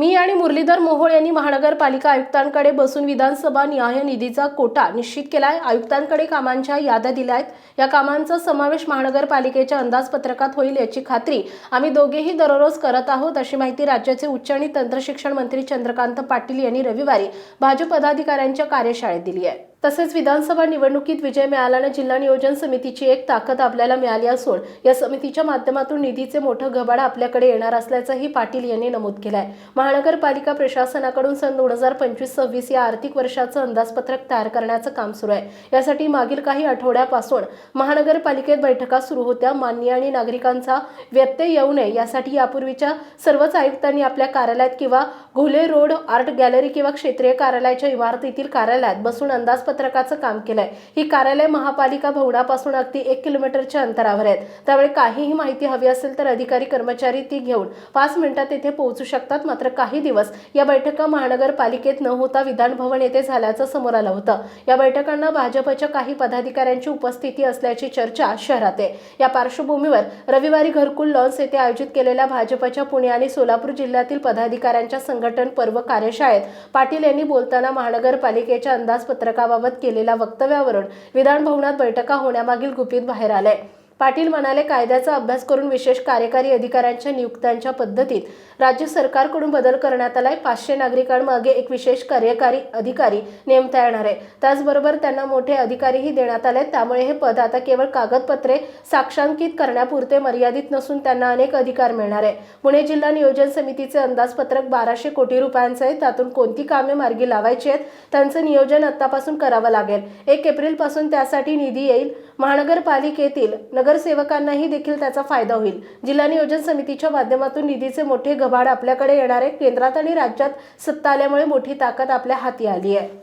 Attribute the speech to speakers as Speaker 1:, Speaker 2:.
Speaker 1: मी आणि मुरलीधर मोहोळ यांनी महानगरपालिका आयुक्तांकडे बसून विधानसभा न्याय निधीचा कोटा निश्चित केलाय. आयुक्तांकडे कामांच्या याद्या दिल्या आहेत या कामांचा समावेश महानगरपालिकेच्या अंदाजपत्रकात होईल याची खात्री आम्ही दोघेही दररोज करत आहोत अशी माहिती राज्याचे उच्च आणि तंत्रशिक्षण मंत्री चंद्रकांत पाटील यांनी रविवारी भाजप पदाधिकाऱ्यांच्या कार्यशाळेत दिली आहे. तसेच विधानसभा निवडणुकीत विजय मिळाल्यानं जिल्हा नियोजन समितीची एक ताकद आपल्याला मिळाली असून या समितीच्या माध्यमातून निधीचे मोठं गबाड आपल्याकडे येणार असल्याचंही पाटील यांनी नमूद केलंय. महानगरपालिका प्रशासनाकडून सन दोन हजार पंचवीस सव्वीस या आर्थिक वर्षाचं अंदाजपत्रक तयार करण्याचं काम सुरू आहे. यासाठी मागील काही आठवड्यापासून महानगरपालिकेत बैठका सुरू होत्या. मान्य आणि नागरिकांचा व्यत्यय येऊ नये यासाठी यापूर्वीच्या सर्वच आयुक्तांनी आपल्या कार्यालयात किंवा घोले रोड आर्ट गॅलरी किंवा क्षेत्रीय कार्यालयाच्या इमारतीतील कार्यालयात बसून अंदाज पत्रकाचं काम केलंय. ही कार्यालय महापालिका भवनापासून अगदी एक किलोमीटरच्या अंतरावर आहेत. त्यामुळे काहीही माहिती हवी असेल तर अधिकारी कर्मचारी ती घेऊन पाच मिनिटात येथे पोहोचू शकतात. मात्र काही दिवस या बैठका महानगरपालिकेत न होता विधान भवन येथे झाल्याचं समोर आलं होतं. या बैठकांना भाजपच्या काही पदाधिकाऱ्यांची उपस्थिती असल्याची चर्चा शहरात आहे. या पार्श्वभूमीवर रविवारी घरकुल लॉन्स येथे आयोजित केलेल्या भाजपच्या पुणे आणि सोलापूर जिल्ह्यातील पदाधिकाऱ्यांच्या संघटन पर्व कार्यशाळेत पाटील यांनी बोलताना महानगरपालिकेच्या अंदाजपत्रकाबाबत केलेल्या वक्तव्यावरून विधानभवनात बैठका होण्यामागील गुपित बाहेर आलंय. पाटील म्हणाले कायद्याचा अभ्यास करून विशेष कार्यकारी अधिकाऱ्यांच्या नियुक्त्यांच्या पद्धतीत राज्य सरकारकडून बदल करण्यात आलाय. पाचशे नागरिकांमागे एक विशेष कार्यकारी अधिकारी नेमता येणार आहे. त्याचबरोबर त्यांना मोठे अधिकारीही देण्यात आले त्यामुळे हे पद आता केवळ कागदपत्रे साक्षांकित करण्यापुरते मर्यादित नसून त्यांना अनेक अधिकार मिळणार आहे. पुणे जिल्हा नियोजन समितीचे अंदाजपत्रक बाराशे कोटी रुपयांचं आहे. त्यातून कोणती कामे मार्गी लावायची आहेत त्यांचं नियोजन आतापासून करावं लागेल. एक एप्रिलपासून त्यासाठी निधी येईल. महानगरपालिकेतील नगर नगरसेवकांनाही देखील त्याचा फायदा होईल. जिल्हा नियोजन समितीच्या माध्यमातून निधीचे मोठे गबाड आपल्याकडे येणार आहे केंद्रात आणि राज्यात सत्ता आल्यामुळे मोठी ताकद आपल्या हाती आली आहे.